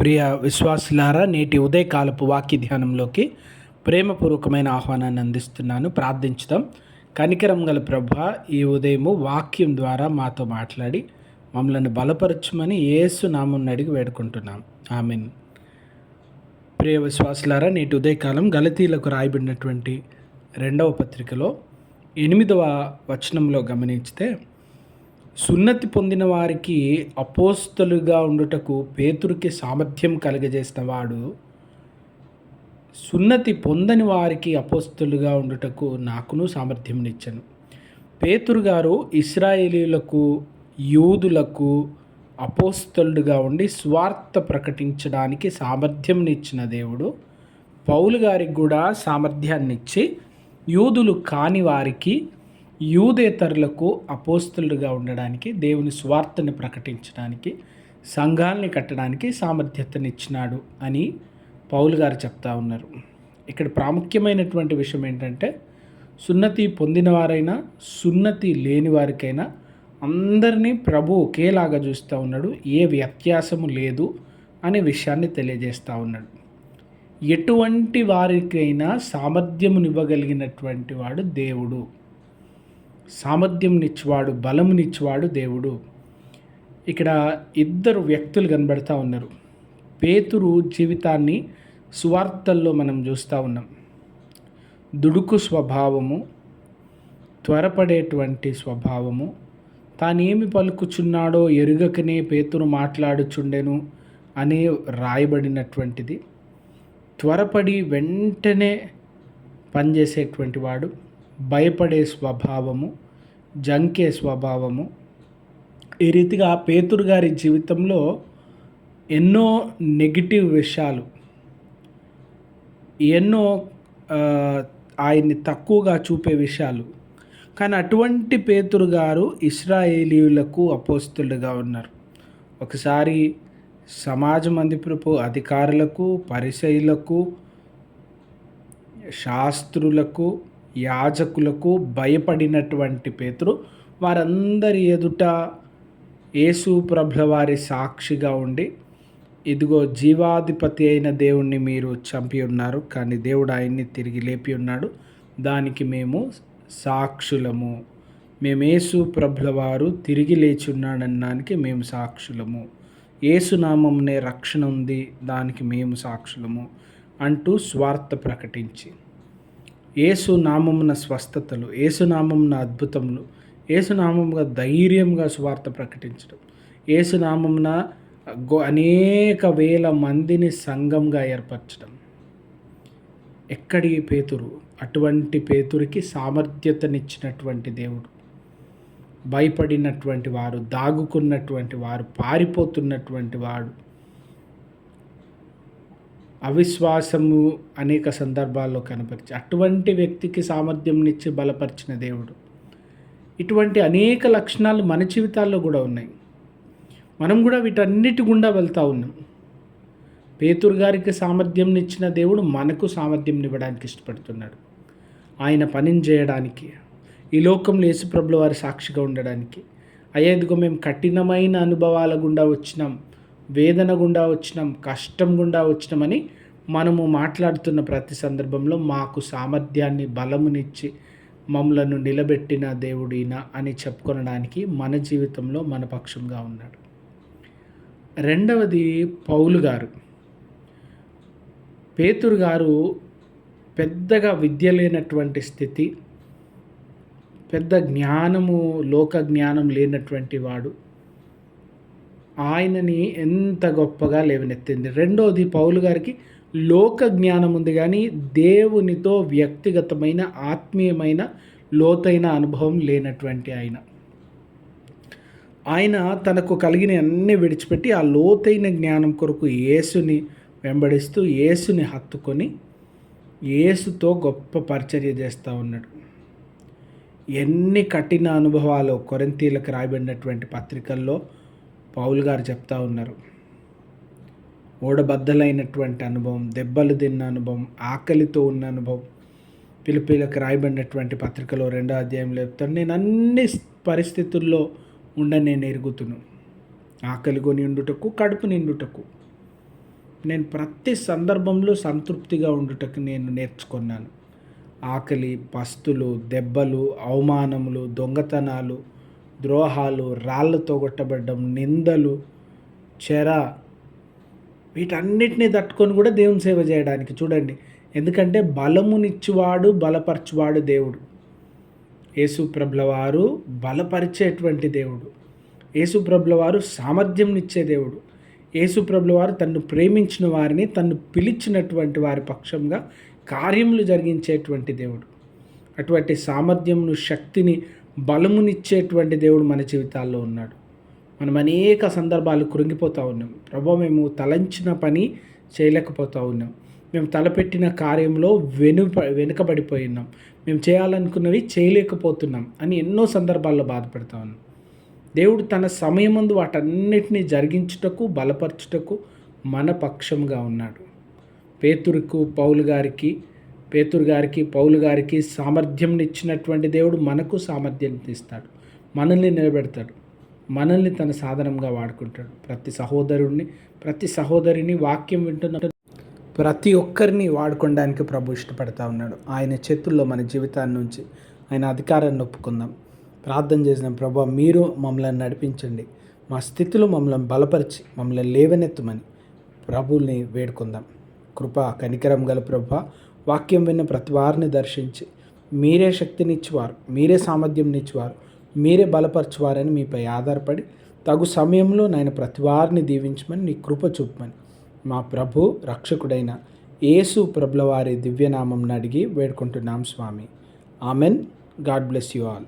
ప్రియ విశ్వాసులారా నేటి ఉదయకాలపు వాక్య ధ్యానంలోకి ప్రేమపూర్వకమైన ఆహ్వానాన్ని అందిస్తున్నాను. ప్రార్థించుదాం. కనికరం గల ప్రభ ఈ ఉదయము వాక్యం ద్వారా మాతో మాట్లాడి మమ్మల్ని బలపరచమని ఏసు నామం అడిగి వేడుకుంటున్నాం. ఆమెన్. ప్రియ విశ్వాసులారా నేటి ఉదయకాలం గలతీలకు రాయబడినటువంటి రెండవ పత్రికలో ఎనిమిదవ వచనంలో గమనించితే సున్నతి పొందిన వారికి అపోస్తలుగా ఉండుటకు పేతురికి సామర్థ్యం కలుగజేసిన వాడు సున్నతి పొందని వారికి అపోస్తలుగా ఉండుటకు నాకును సామర్థ్యంనిచ్చాను పేతురు గారు ఇస్రాయేలీలకు యూదులకు అపోస్తలుడుగా ఉండి స్వార్థ ప్రకటించడానికి సామర్థ్యంనిచ్చిన దేవుడు పౌలు గారికి కూడా సామర్థ్యాన్ని ఇచ్చి యూదులు కాని వారికి యూదేతరులకు అపోస్తులుగా ఉండడానికి దేవుని స్వార్థను ప్రకటించడానికి సంఘాల్ని కట్టడానికి సామర్థ్యతనిచ్చినాడు అని పౌలు గారు చెప్తా ఉన్నారు. ఇక్కడ ప్రాముఖ్యమైనటువంటి విషయం ఏంటంటే సున్నతి పొందినవారైనా సున్నతి లేని వారికైనా అందరినీ ప్రభు ఒకేలాగా చూస్తూ ఉన్నాడు ఏ వ్యత్యాసము లేదు అనే విషయాన్ని తెలియజేస్తూ ఉన్నాడు. ఎటువంటి వారికైనా సామర్థ్యమునివ్వగలిగినటువంటి వాడు దేవుడు. సామర్థ్యంనిచ్చేవాడు బలమునిచ్చేవాడు దేవుడు. ఇక్కడ ఇద్దరు వ్యక్తులు కనబడతా ఉన్నారు. పేతురు జీవితాన్ని సువార్తల్లో మనం చూస్తూ ఉన్నాం. దుడుకు స్వభావము త్వరపడేటువంటి స్వభావము తానేమి పలుకుచున్నాడో ఎరుగకనే పేతురు మాట్లాడుచుండెను అని రాయబడినటువంటిది. త్వరపడి వెంటనే పనిచేసేటువంటి వాడు భయపడే స్వభావము జంకే స్వభావము. ఈ రీతిగా పేతురు గారి జీవితంలో ఎన్నో నెగిటివ్ విషయాలు ఎన్నో ఆయన్ని తక్కువగా చూపే విషయాలు. కానీ అటువంటి పేతురు గారు ఇస్రాయేలీయులకు అపోస్తులుగా ఉన్నారు. ఒకసారి సమాజ మందిరపు అధికారులకు పరిశైలకు శాస్త్రులకు యాజకులకు భయపడినటువంటి పేతురు వారందరి ఎదుట యేసు ప్రభుల వారి సాక్షిగా ఉండి ఇదిగో జీవాధిపతి అయిన దేవుణ్ణి మీరు చంపి ఉన్నారు కానీ దేవుడు ఆయన్ని తిరిగి లేపి ఉన్నాడు. దానికి మేము సాక్షులము. మేము యేసు ప్రభుల వారు తిరిగి లేచి ఉన్నాడనడానికి మేము సాక్షులము. ఏసునామంనే రక్షణ ఉంది దానికి మేము సాక్షులము అంటూ స్వార్థ ప్రకటించి ఏసునామమున స్వస్థతలు ఏసునామమున అద్భుతములు ఏసునామముగా ధైర్యంగా స్వార్థ ప్రకటించడం ఏసునామమున గో అనేక వేల మందిని సంఘంగా ఏర్పరచడం. ఎక్కడి పేతురు? అటువంటి పేతురికి సామర్థ్యతనిచ్చినటువంటి దేవుడు. భయపడినటువంటి వారు దాగుకున్నటువంటి వారు పారిపోతున్నటువంటి వాడు. అవిశ్వాసము అనేక సందర్భాల్లో కనపరిచి అటువంటి వ్యక్తికి సామర్థ్యంనిచ్చి బలపరిచిన దేవుడు. ఇటువంటి అనేక లక్షణాలు మన జీవితాల్లో కూడా ఉన్నాయి. మనం కూడా వీటన్నిటి గుండా వెళ్తూ ఉన్నాం. పేతురు గారికి సామర్థ్యంనిచ్చిన దేవుడు మనకు సామర్థ్యం ఇవ్వడానికి ఇష్టపడుతున్నాడు. ఆయన పనిని చేయడానికి ఈ లోకంలో యేసుప్రభుల వారి సాక్షిగా ఉండడానికి. అయ్యేదిగో మేము కఠినమైన అనుభవాల గుండా వచ్చినాం. వేదన గుండా వచ్చినాం కష్టం గుండా వచ్చినామని మనము మాట్లాడుతున్న ప్రతి సందర్భంలో మాకు సామర్థ్యాన్ని బలమునిచ్చి మమ్మలను నిలబెట్టిన దేవుడినా అని చెప్పుకొనడానికి మన జీవితంలో మన పక్షంగా ఉన్నాడు. రెండవది పౌలు గారు. పేతురు గారు పెద్దగా విద్య లేనటువంటి స్థితి పెద్ద జ్ఞానము లోక జ్ఞానం లేనటువంటి వాడు. ఆయనని ఎంత గొప్పగా లేవనెత్తింది. రెండవది పౌలు గారికి లోక జ్ఞానం ఉంది కానీ దేవునితో వ్యక్తిగతమైన ఆత్మీయమైన లోతైన అనుభవం లేనటువంటి ఆయన. ఆయన తనకు కలిగిన అన్నీ విడిచిపెట్టి ఆ లోతైన జ్ఞానం కొరకు యేసుని వెంబడిస్తూ యేసుని హత్తుకొని యేసుతో గొప్ప పరిచర్య చేస్తూ ఉన్నాడు. ఎన్ని కఠిన అనుభవాలు కొరంతీలకు రాయబడినటువంటి పత్రికల్లో పావుల్ గారు చెప్తా ఉన్నారు. ఓడబద్దలైనటువంటి అనుభవం దెబ్బలు తిన్న అనుభవం ఆకలితో ఉన్న అనుభవం పిలిపిలకు రాయబడినటువంటి పత్రికలో రెండో అధ్యాయంలో చెప్తాను నేను అన్ని పరిస్థితుల్లో ఉండ నేను ఎరుగుతును. ఆకలి కొని ఉండుటకు కడుపు నిండుటకు. నేను ప్రతి సందర్భంలో సంతృప్తిగా ఉండుటకు నేను నేర్చుకున్నాను. ఆకలి పస్తులు దెబ్బలు అవమానములు దొంగతనాలు ద్రోహాలు రాళ్ళతో కొట్టబడ్డం నిందలు చెర వీటన్నిటిని తట్టుకొని కూడా దేవుని సేవ చేయడానికి చూడండి. ఎందుకంటే బలమునిచ్చువాడు బలపరచువాడు దేవుడు. యేసు వారు బలపరిచేటువంటి దేవుడు. యేసు వారు సామర్థ్యంనిచ్చే దేవుడు. యేసు వారు తన్ను ప్రేమించిన వారిని తన్ను పిలిచినటువంటి వారి పక్షంగా కార్యములు జరిగించేటువంటి దేవుడు. అటువంటి సామర్థ్యంను శక్తిని బలమునిచ్చేటువంటి దేవుడు మన జీవితాల్లో ఉన్నాడు. మనం అనేక సందర్భాలు కృంగిపోతూ ఉన్నాం. ప్రభు మేము తలంచిన పని చేయలేకపోతూ ఉన్నాం. మేము తలపెట్టిన కార్యంలో వెను వెనుకబడిపోయి ఉన్నాం. మేము చేయాలనుకున్నవి చేయలేకపోతున్నాం అని ఎన్నో సందర్భాల్లో బాధపడతా ఉన్నాం. దేవుడు తన సమయమందు వాటన్నిటినీ జరిగించుటకు బలపరచుటకు మన పక్షంగా ఉన్నాడు. పేతురుకు పౌలు గారికి పేతురు గారికి పౌలు గారికి సామర్థ్యం ఇచ్చినటువంటి దేవుడు మనకు సామర్థ్యం ఇస్తాడు. మనల్ని నిలబెడతాడు. మనల్ని తన సాధనంగా వాడుకుంటాడు. ప్రతి సహోదరుడిని ప్రతి సహోదరిని వాక్యం వింటున్న ప్రతి ఒక్కరిని వాడుకోవడానికి ప్రభు ఇష్టపడతా ఉన్నాడు. ఆయన చేతుల్లో మన జీవితాన్ని నుంచి ఆయన అధికారాన్ని ఒప్పుకుందాం. ప్రార్థన చేసిన ప్రభు మీరు మమ్మల్ని నడిపించండి. మా స్థితిలో మమ్మల్ని బలపరిచి మమ్మల్ని లేవనెత్తమని ప్రభుల్ని వేడుకుందాం. కృప కనికరం గల ప్రభ వాక్యం విన్న ప్రతి వారిని దర్శించి మీరే శక్తినిచ్చేవారు మీరే సామర్థ్యంనిచ్చేవారు మీరే బలపరచువారని మీపై ఆధారపడి తగు సమయంలో నాయన ప్రతి వారిని దీవించమని నీ కృప చూపమని మా ప్రభు రక్షకుడైన యేసు ప్రభుల వారి దివ్యనామం అడిగి వేడుకుంటున్నాం స్వామి. Amen. God bless you all.